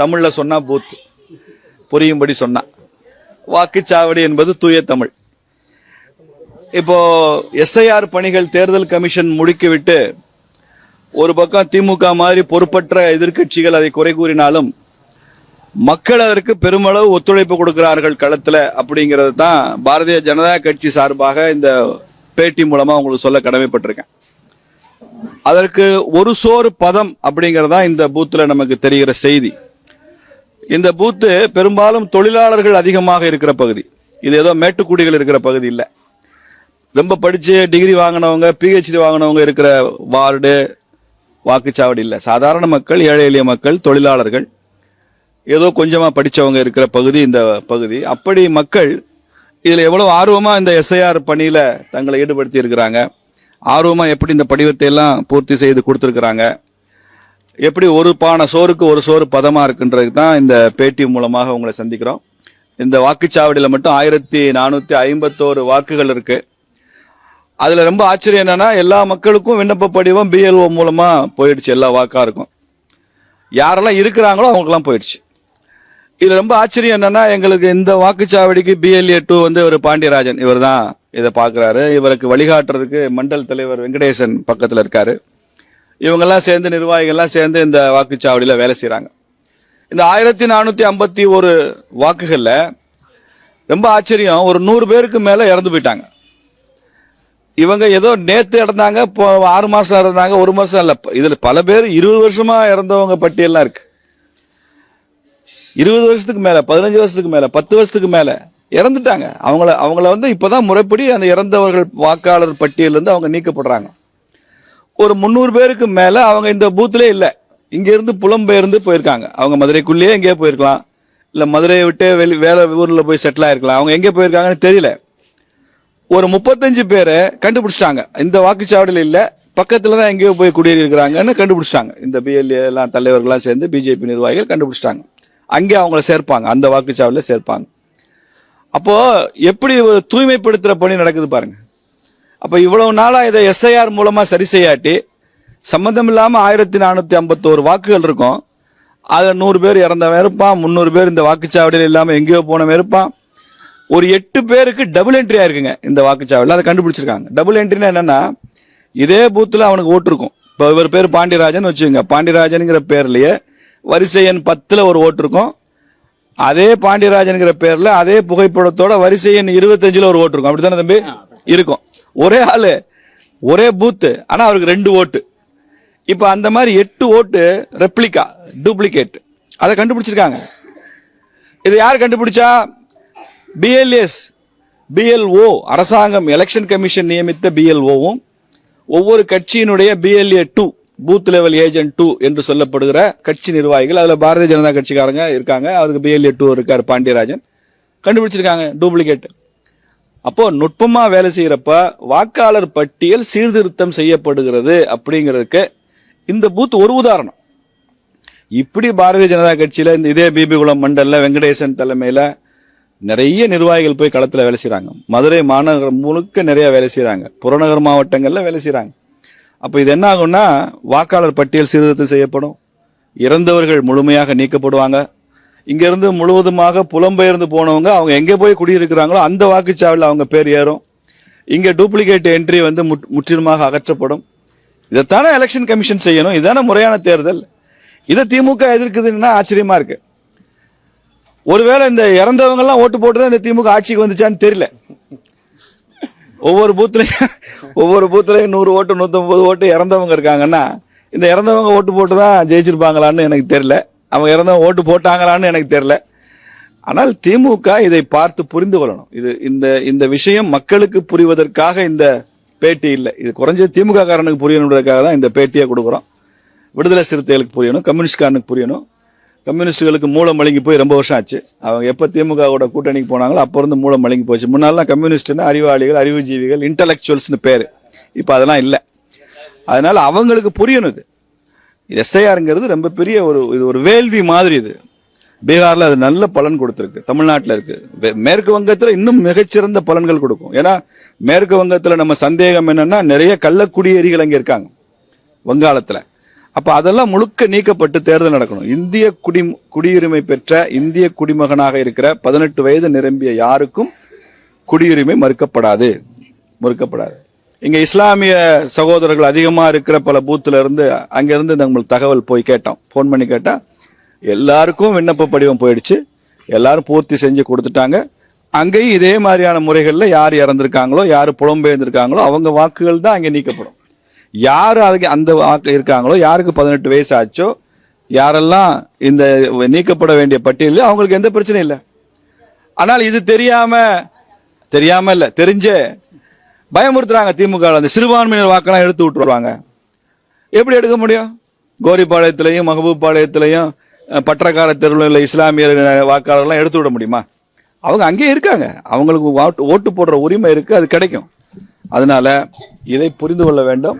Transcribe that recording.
தமிழில் சொன்னால் பூத். புரியும்படி சொன்னான் வாக்குச்சாவடி என்பது தூய தமிழ். இப்போ எஸ்ஐஆர் பணிகள் தேர்தல் கமிஷன் முடிக்கிவிட்டு ஒரு பக்கம் திமுக மாதிரி பொறுப்பற்ற எதிர்க்கட்சிகள் அதை குறை கூறினாலும் மக்கள் அதற்கு பெருமளவு ஒத்துழைப்பு கொடுக்கிறார்கள் களத்தில் அப்படிங்கிறது தான் பாரதிய ஜனதா கட்சி சார்பாக இந்த பேட்டி மூலமாக உங்களுக்கு சொல்ல கடமைப்பட்டிருக்கேன். அதற்கு ஒரு சோறு பதம் அப்படிங்கிறதா இந்த பூத்தில் நமக்கு தெரிகிற செய்தி. இந்த பூத்து பெரும்பாலும் தொழிலாளர்கள் அதிகமாக இருக்கிற பகுதி. இது ஏதோ மேட்டுக்குடிகள் இருக்கிற பகுதி இல்லை. ரொம்ப படித்து டிகிரி வாங்கினவங்க பிஹெச்டி வாங்கினவங்க இருக்கிற வார்டு வாக்குச்சாவடி இல்லை. சாதாரண மக்கள் ஏழை எளிய மக்கள் தொழிலாளர்கள் ஏதோ கொஞ்சமாக படித்தவங்க இருக்கிற பகுதி இந்த பகுதி. அப்படி மக்கள் இதில் எவ்வளோ ஆர்வமாக இந்த எஸ்ஐஆர் பணியில் தங்களை ஈடுபடுத்தி இருக்கிறாங்க? ஆர்வமாக எப்படி இந்த படிவத்தை எல்லாம் பூர்த்தி செய்து கொடுத்துருக்குறாங்க? எப்படி ஒரு பானை சோறுக்கு ஒரு சோறு பதமா இருக்குன்றது தான் இந்த பேட்டி மூலமாக உங்களை சந்திக்கிறோம். இந்த வாக்குச்சாவடியில் மட்டும் ஆயிரத்தி நானூத்தி ஐம்பத்தோரு வாக்குகள் இருக்கு. அதுல ரொம்ப ஆச்சரியம் என்னன்னா எல்லா மக்களுக்கும் விண்ணப்ப படிவம் பிஎல்ஓ மூலமா போயிடுச்சு எல்லா வாக்கா இருக்கும். யாரெல்லாம் இருக்கிறாங்களோ அவங்களுக்குலாம் போயிடுச்சு. இதுல ரொம்ப ஆச்சரியம் என்னன்னா எங்களுக்கு இந்த வாக்குச்சாவடிக்கு பிஎல்ஏ டூ வந்து ஒரு பாண்டியராஜன் இவர் தான் இதை பாக்குறாரு இவருக்கு வழிகாட்டுறதுக்கு மண்டல் தலைவர் வெங்கடேசன் பக்கத்துல இருக்காரு. இவங்கெல்லாம் சேர்ந்து நிர்வாகிகள்லாம் சேர்ந்து இந்த வாக்குச்சாவடியில் வேலை செய்கிறாங்க இந்த ஆயிரத்தி நானூற்றி ஐம்பத்தி ஒரு வாக்குகளில் ரொம்ப ஆச்சரியம் ஒரு நூறு பேருக்கு மேலே இறந்து போயிட்டாங்க. இவங்க ஏதோ நேற்று இறந்தாங்க இப்போ ஆறு மாதம் இறந்தாங்க ஒரு மாதம் இல்லை. இதில் பல பேர் இருபது வருஷமாக இறந்தவங்க பட்டியல்லாம் இருக்கு. இருபது வருஷத்துக்கு மேலே பதினஞ்சு வருஷத்துக்கு மேலே பத்து வருஷத்துக்கு மேலே இறந்துட்டாங்க. அவங்கள அவங்கள வந்து இப்போதான் முறைப்படி அந்த இறந்தவர்கள் வாக்காளர் பட்டியலேருந்து அவங்க நீக்கப்படுறாங்க. ஒரு முந்நூறு பேருக்கு மேலே அவங்க இந்த பூத்லயே இல்லை. இங்கேருந்து புலம்பெயர்ந்து போயிருக்காங்க. அவங்க மதுரைக்குள்ளேயே எங்கேயோ போயிருக்கலாம். இல்லை மதுரையை விட்டு வெளி வேற ஊரில் போய் செட்டில் ஆயிருக்கலாம். அவங்க எங்கே போயிருக்காங்கன்னு தெரியல. ஒரு முப்பத்தஞ்சு பேரை கண்டுபிடிச்சிட்டாங்க. இந்த வாக்குச்சாவடியில் இல்லை. பக்கத்தில் தான் எங்கேயோ போய் குடியேறி இருக்கிறாங்கன்னு கண்டுபிடிச்சிட்டாங்க. இந்த பிஎல்ஏ எல்லாம் தலைவர்கள்லாம் சேர்ந்து பிஜேபி நிர்வாகிகள் கண்டுபிடிச்சிட்டாங்க. அங்கே அவங்கள சேர்ப்பாங்க. அந்த வாக்குச்சாவடியில் சேர்ப்பாங்க. அப்போ எப்படி ஒரு தூய்மைப்படுத்துகிற பணி நடக்குது பாருங்கள் அப்ப இவ்வளவு நாளா இதை எஸ்ஐஆர் மூலமா சரி செய்யாட்டி சம்பந்தம் இல்லாம ஆயிரத்தி நானூத்தி ஐம்பத்தோரு வாக்குகள் இருக்கும். அதுல நூறு பேர் இறந்தவன் இருப்பான் முந்நூறு பேர் இந்த வாக்குச்சாவடியில் இல்லாம எங்கேயோ போனவன் இருப்பான். ஒரு எட்டு பேருக்கு டபுள் என்ட்ரி ஆயிருக்குங்க இந்த வாக்குச்சாவடியில். அதை கண்டுபிடிச்சிருக்காங்க. டபுள் என்ட்ரினா என்னன்னா இதே பூத்துல அவனுக்கு ஓட்டு இருக்கும். இப்போ இவர் பேர் பாண்டியராஜன் வச்சுக்கோங்க. பாண்டியராஜனுங்கிற பேர்லயே வரிசை எண் பத்துல ஒரு ஓட்டு இருக்கும். அதே பாண்டியராஜன்ங்கிற பேர்ல அதே புகைப்படத்தோட வரிசை எண் இருபத்தஞ்சுல ஒரு ஓட்டு இருக்கும். அப்படித்தானே தம்பி? இருக்கும். ஒரே ஆள் ஒரே பூத்து ஆனால் அவருக்கு ரெண்டு ஓட்டு. இப்போ அந்த மாதிரி எட்டு ஓட்டு ரெப்ளிகா டூப்ளிகேட் அதை கண்டுபிடிச்சிருக்காங்க. இது யார் கண்டுபிடிச்சா? பிஎல்எஸ் பிஎல்ஓ அரசாங்கம் எலெக்ஷன் கமிஷன் நியமித்த பிஎல்ஓவும் ஒவ்வொரு கட்சியினுடைய BLA two booth level agent two என்று சொல்லப்படுகிற கட்சி நிர்வாகிகள் அதில் பாரதிய ஜனதா கட்சிக்காரங்க இருக்காங்க. அவருக்கு பிஎல்ஏ டூ இருக்கார் பாண்டியராஜன். கண்டுபிடிச்சிருக்காங்க டூப்ளிகேட் அப்போ நுட்பமா வேலை செய்யறப்ப வாக்காளர் பட்டியல் சீர்திருத்தம் செய்யப்படுகிறது அப்படிங்கிறதுக்கு இந்த பூத் ஒரு உதாரணம். இப்படி பாரதிய ஜனதா கட்சியில இந்த இதே பிபிகுளம் மண்டலில் வெங்கடேசன் தலைமையில நிறைய நிர்வாகிகள் போய் களத்தில் வேலை செய்கிறாங்க மதுரை மாநகரம் முழுக்க நிறைய வேலை செய்கிறாங்க புறநகர் மாவட்டங்கள்ல வேலை செய்கிறாங்க அப்போ இது என்ன ஆகும்னா வாக்காளர் பட்டியல் சீர்திருத்தம் செய்யப்படும். இறந்தவர்கள் முழுமையாக நீக்கப்படுவாங்க. இங்க இருந்து முழுவதுமாக புலம்பெயர்ந்து போனவங்க அவங்க எங்க போய் குடியிருக்கிறாங்களோ அந்த வாக்குச்சாவில் அவங்க பேர் ஏறும். இங்க டூப்ளிகேட் என்ட்ரி வந்து முற்றிலுமாக அகற்றப்படும். இதைத்தானே எலெக்ஷன் கமிஷன் செய்யணும்? இதான முறையான தேர்தல். இதை திமுக எதிர்க்குதுன்னா ஆச்சரியமா இருக்கு? ஒருவேளை இந்த இறந்தவங்கெல்லாம் ஓட்டு போட்டு தான் இந்த திமுக ஆட்சிக்கு வந்துச்சான்னு தெரியல. ஒவ்வொரு பூத்துலையும் ஒவ்வொரு பூத்துலையும் நூறு ஓட்டு நூற்றம்பது ஓட்டு இறந்தவங்க இருக்காங்கன்னா இந்த இறந்தவங்க ஓட்டு போட்டு தான் ஜெயிச்சிருப்பாங்களான்னு எனக்கு தெரியல. அவங்க இறந்தவங்க ஓட்டு போட்டாங்களான்னு எனக்கு தெரியல. ஆனால் திமுக இதை பார்த்து புரிந்து கொள்ளணும். இது இந்த இந்த விஷயம் மக்களுக்கு புரிவதற்காக இந்த பேட்டி இல்லை. இது குறைஞ்சது திமுக காரனுக்கு புரியணுன்றதுக்காக தான் இந்த பேட்டியை கொடுக்குறோம். விடுதலை சிறுத்தைகளுக்கு புரியணும் கம்யூனிஸ்ட்காரனுக்கு புரியணும். கம்யூனிஸ்டுகளுக்கு மூலம் மழுங்கி போய் ரொம்ப வருஷம் ஆச்சு. அவங்க எப்போ திமுகவோட கூட்டணிக்கு போனாங்களோ அப்போ இருந்து மூலம் மழுங்கி போச்சு. முன்னாலாம் கம்யூனிஸ்ட்னா அறிவாளிகள் அறிவுஜீவிகள் இன்டலெக்சுவல்ஸ்னு பேர். இப்போ அதெல்லாம் இல்லை. அதனால் அவங்களுக்கு புரியணும் இது. இது எஸ்ஐஆருங்கிறது ரொம்ப பெரிய ஒரு இது ஒரு வேள்வி மாதிரி இது. பீகாரில் அது நல்ல பலன் கொடுத்துருக்கு. தமிழ்நாட்டில் இருக்குது மேற்கு வங்கத்தில் இன்னும் மிகச்சிறந்த பலன்கள் கொடுக்கும். ஏன்னா மேற்கு வங்கத்தில் நம்ம சந்தேகம் என்னன்னா நிறைய கள்ளக்குடியேறிகள் அங்கே இருக்காங்க. வங்காளத்தில். அப்போ அதெல்லாம் முழுக்க நீக்கப்பட்டு தேர்தல் நடக்கணும். இந்திய குடி குடியுரிமை பெற்ற இந்திய குடிமகனாக இருக்கிற பதினெட்டு வயது நிரம்பிய யாருக்கும் குடியுரிமை மறுக்கப்படாது. மறுக்கப்படாது. இங்கே இஸ்லாமிய சகோதரர்கள் அதிகமாக இருக்கிற பல பூத்தில் இருந்து அங்கேருந்து நம்மளுக்கு தகவல் போய் கேட்டோம். ஃபோன் பண்ணி கேட்டால் எல்லாருக்கும் விண்ணப்ப படிவம் போயிடுச்சு. எல்லாரும் பூர்த்தி செஞ்சு கொடுத்துட்டாங்க. அங்கேயும் இதே மாதிரியான முறைகளில் யார் இறந்துருக்காங்களோ யார் புலம்பெயர்ந்திருக்காங்களோ அவங்க வாக்குகள் தான் அங்கே நீக்கப்படும். யார் அதுக்கு அந்த வாக்கு இருக்காங்களோ யாருக்கு பதினெட்டு வயசு ஆச்சோ யாரெல்லாம் இந்த நீக்கப்பட வேண்டிய பட்டியலில் அவங்களுக்கு எந்த பிரச்சனையும் இல்லை. ஆனால் இது தெரியாமல் தெரியாமல் இல்லை தெரிஞ்சே பயமுறுத்துறாங்க திமுக அந்த சிறுபான்மையினர் வாக்கெல்லாம் எடுத்து விட்டுருவாங்க. எப்படி எடுக்க முடியும்? கோரிப்பாளையத்திலையும் மகபூபாளையத்திலையும் அஹ், பற்றக்கார தெருவில் உள்ள இஸ்லாமியர் வாக்காளர்லாம் எடுத்து விட முடியுமா? அவங்க அங்கேயே இருக்காங்க. அவங்களுக்கு ஓட்டு போடுற உரிமை இருக்குது அது கிடைக்கும். அதனால இதை புரிந்து கொள்ள வேண்டும்.